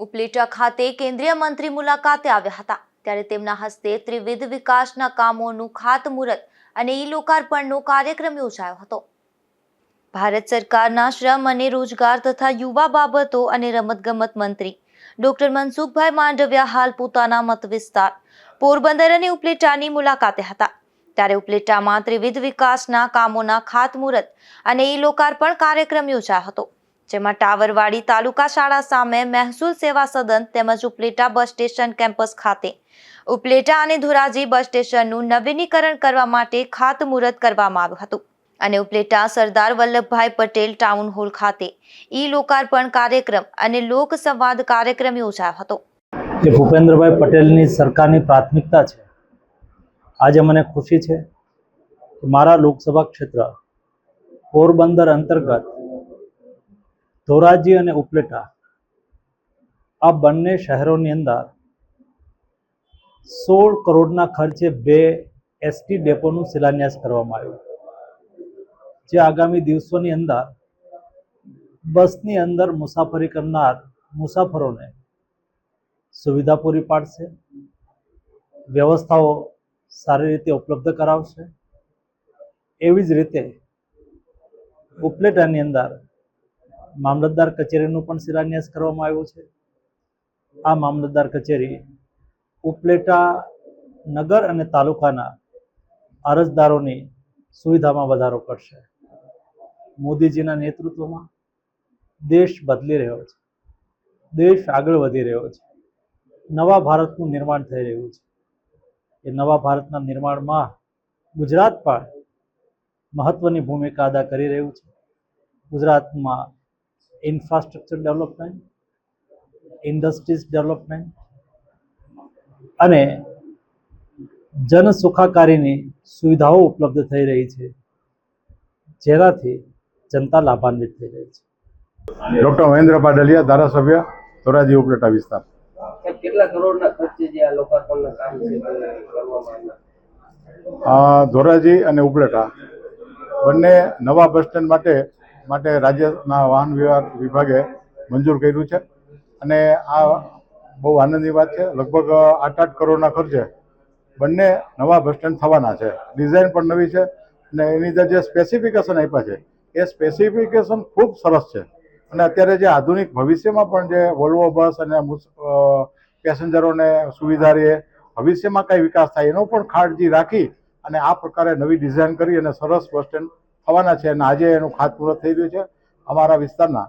ઉપલેટા ખાતે કેન્દ્રીય મંત્રી મુલાકાતે આવ્યા હતા. ત્યારે તેમના હસ્તે ત્રિવિધ વિકાસના કામોનું ખાતમુહૂર્ત અને ઈ લોકાર્પણનો કાર્યક્રમ યોજાયો હતો. ભારત સરકારના શ્રમ અને રોજગાર તથા યુવા બાબતો અને રમતગમત મંત્રી ડોક્ટર મનસુખભાઈ માંડવિયા હાલ પોતાના મત વિસ્તાર પોરબંદર અને ઉપલેટાની મુલાકાતે હતા. ત્યારે ઉપલેટામાં ત્રિવિધ વિકાસના કામોના ખાતમુહૂર્ત અને ઈ લોકાર્પણ કાર્યક્રમ યોજાયો હતો. જેમાં ટાવરવાડી તાલુકા શાળા સામે મહેસૂલ સેવા સદન તેમજ ઉપલેટા બસ સ્ટેશન કેમ્પસ ખાતે. ઉપલેટા અને ધોરાજી બસ સ્ટેશનનું નવીનીકરણ કરવા માટે ખાતમુહૂર્ત કરવામાં આવ્યું હતું. અને ઉપલેટા સરદાર વલ્લભભાઈ પટેલ ટાઉન હોલ ખાતે ઈ લોકાર્પણ કાર્યક્રમ અને લોક સંવાદ કાર્યક્રમ યોજાયો હતો. કે ભૂપેન્દ્રભાઈ પટેલની સરકારની પ્રાથમિકતા છે. આજે મને ખુશી છે મારા લોકસભા ક્ષેત્ર પોરબંદર અંતર્ગત ધોરાજી અને ઉપલેટા આ બંને શહેરોની અંદર સોળ કરોડના ખર્ચે બે એસટી ડેપોનું શિલાન્યાસ કરવામાં આવ્યું. જે આગામી દિવસોની અંદર બસની અંદર મુસાફરી કરનાર મુસાફરોને સુવિધા પૂરી પાડશે, વ્યવસ્થાઓ સારી રીતે ઉપલબ્ધ કરાવશે. એવી જ રીતે ઉપલેટાની અંદર મામલતદાર કચેરીનું પણ શિલાન્યાસ કરવામાં આવ્યું છે. આ મામલતદાર કચેરી ઉપલેટા નગર અને તાલુકાના અરજદારોની સુવિધામાં વધારો કરશે. મોદીજીના નેતૃત્વમાં દેશ બદલી રહ્યો છે. દેશ આગળ વધી રહ્યો છે. નવા ભારતનું નિર્માણ થઈ રહ્યું છે. એ નવા ભારતના નિર્માણમાં ગુજરાત પણ મહત્વની ભૂમિકા અદા કરી રહ્યું છે. ગુજરાતમાં ઇન્ફ્રાસ્ટ્રક્ચર ડેવલપમેન્ટ ઇન્ડસ્ટ્રીઝ ડેવલપમેન્ટ અને જન સુખાકારીની સુવિધાઓ ઉપલબ્ધ થઈ રહી છે જેનાથી જનતા લાભાન્વિત થઈ રહી છે. ડૉક્ટર મહેન્દ્ર પાડલિયા ધારાસભ્ય ધોરાજી ઉપલેટા વિસ્તાર. કેટલા કરોડના ખર્ચે જે આ લોકાર્પણના કામ છે તે કરવામાં આવ્યા? અ, ધોરાજી અને ઉપલેટા બંને નવા બસ સ્ટેન્ડ માટે માટે રાજ્યના વાહન વ્યવહાર વિભાગે મંજૂર કર્યું છે. અને આ બહુ આનંદની વાત છે. લગભગ આઠ આઠ કરોડના ખર્ચે બંને નવા બસ સ્ટેન્ડ થવાના છે. ડિઝાઇન પણ નવી છે અને એની અંદર જે સ્પેસિફિકેશન આપ્યા છે, એ સ્પેસિફિકેશન ખૂબ સરસ છે. અને અત્યારે જે આધુનિક ભવિષ્યમાં પણ જે વોલ્વો બસ અને પેસેન્જરોને સુવિધા રહે, ભવિષ્યમાં કઈ વિકાસ થાય એનો પણ કાળજી રાખી અને આ પ્રકારે નવી ડિઝાઇન કરી અને સરસ બસ સ્ટેન્ડ થવાના છે અને આજે એનું ખાતમુહૂર્ત થઈ રહ્યું છે. અમારા વિસ્તારના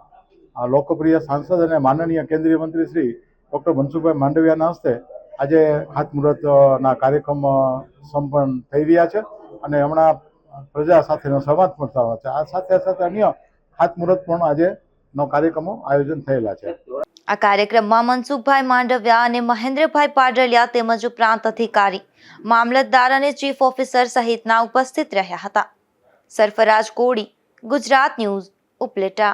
લોકપ્રિય સાંસદ અને માનનીય કેન્દ્રીય મંત્રી શ્રી ડૉક્ટર મનસુખભાઈ માંડવિયાના હસ્તે આજે ખાતમુહૂર્તના કાર્યક્રમ સંપન્ન થઈ રહ્યા છે અને હમણાં પ્રજા સાથેનો સંવાદ પણ થવાનો છે. આ સાથે સાથે અન્ય ખાતમુહૂર્ત પણ આજે કાર્યક્રમો આયોજન થયેલા છે. આ કાર્યક્રમમાં મનસુખભાઈ માંડવિયા અને મહેન્દ્રભાઈ પાડલિયા તેમજ પ્રાંત અધિકારી, મામલતદાર અને ચીફ ઓફિસર સહિતના ઉપસ્થિત રહ્યા હતા. સરફરાજ કોડી ગુજરાત ન્યૂઝ ઉપલેટા.